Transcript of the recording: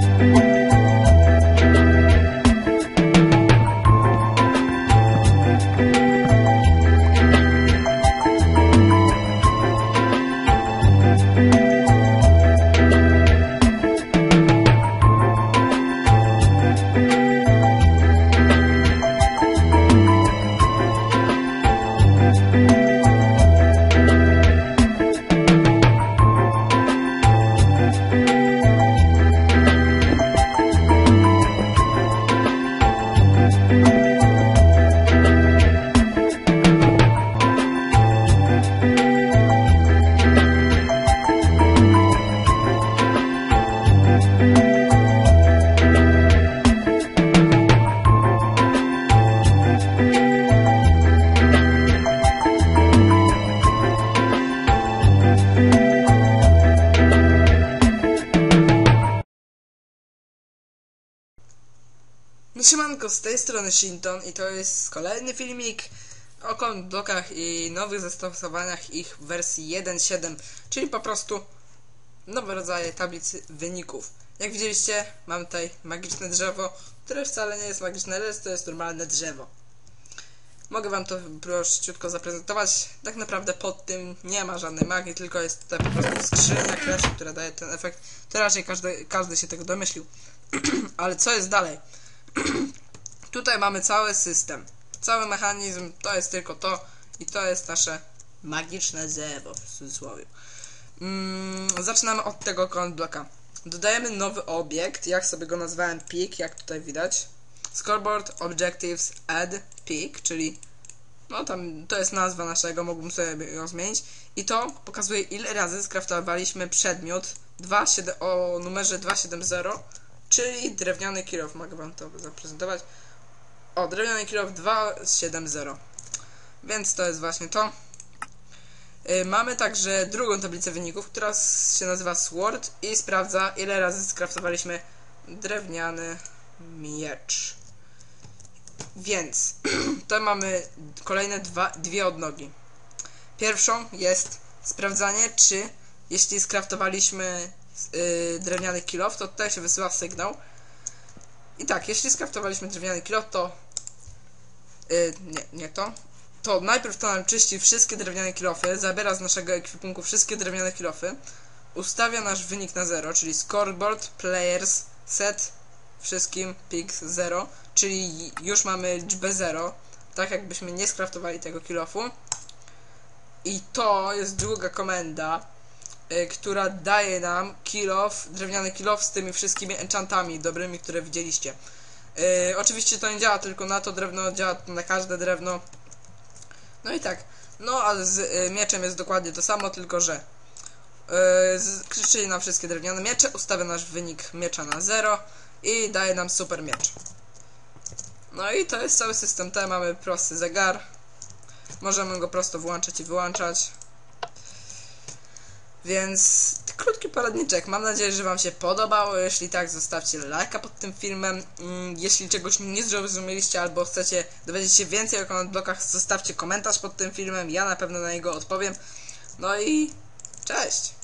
you No siemanko, z tej strony Shinton i to jest kolejny filmik o blokach i nowych zastosowaniach ich w wersji 1.7, czyli po prostu nowe rodzaje tablicy wyników. Jak widzieliście, mam tutaj magiczne drzewo, które wcale nie jest magiczne, ale to jest normalne drzewo. Mogę wam to prościutko zaprezentować. Tak naprawdę pod tym nie ma żadnej magii, tylko jest tutaj po prostu skrzynia kresu, która daje ten efekt. To raczej każdy, każdy się tego domyślił. ale co jest dalej? Tutaj mamy cały system. Cały mechanizm to jest tylko to i to jest nasze magiczne drzewo w cudzysłowie. Mm, zaczynamy od tego count bloka. Dodajemy nowy obiekt, jak sobie go nazwałem peak, jak tutaj widać. Scoreboard Objectives Add Peak, czyli no tam to jest nazwa naszego, mógłbym sobie ją zmienić. I to pokazuje ile razy skraftowaliśmy przedmiot 2, 7, o numerze 270 czyli drewniany kilof. Mogę wam to zaprezentować. O, drewniany kilof 270. Więc to jest właśnie to. Yy, mamy także drugą tablicę wyników, która się nazywa Sword i sprawdza ile razy skraftowaliśmy drewniany miecz. Więc to mamy kolejne dwa, dwie odnogi. Pierwszą jest sprawdzanie, czy jeśli skraftowaliśmy yy, drewniany kilof, to tutaj się wysyła sygnał. I tak, jeśli skraftowaliśmy drewniany kilof, to yy, nie, nie to. To najpierw to nam czyści wszystkie drewniane kilofy, zabiera z naszego ekwipunku wszystkie drewniane kilofy, ustawia nasz wynik na 0, czyli scoreboard, players, set, wszystkim, pick 0, czyli już mamy liczbę 0, tak jakbyśmy nie skraftowali tego kilofu. I to jest druga komenda, która daje nam kilof, drewniany kilof z tymi wszystkimi enchantami dobrymi, które widzieliście. Yy, oczywiście to nie działa tylko na to drewno, działa na każde drewno. No i tak. No a z y, mieczem jest dokładnie to samo, tylko że yy, krzyczyli nam wszystkie drewniane miecze, ustawia nasz wynik miecza na 0 i daje nam super miecz. No i to jest cały system T, mamy prosty zegar. Możemy go prosto włączać i wyłączać. Więc krótki poradniczek. Mam nadzieję, że Wam się podobało. Jeśli tak, zostawcie lajka pod tym filmem. Mm, jeśli czegoś nie zrozumieliście albo chcecie dowiedzieć się więcej o blokach, zostawcie komentarz pod tym filmem. Ja na pewno na niego odpowiem. No i cześć!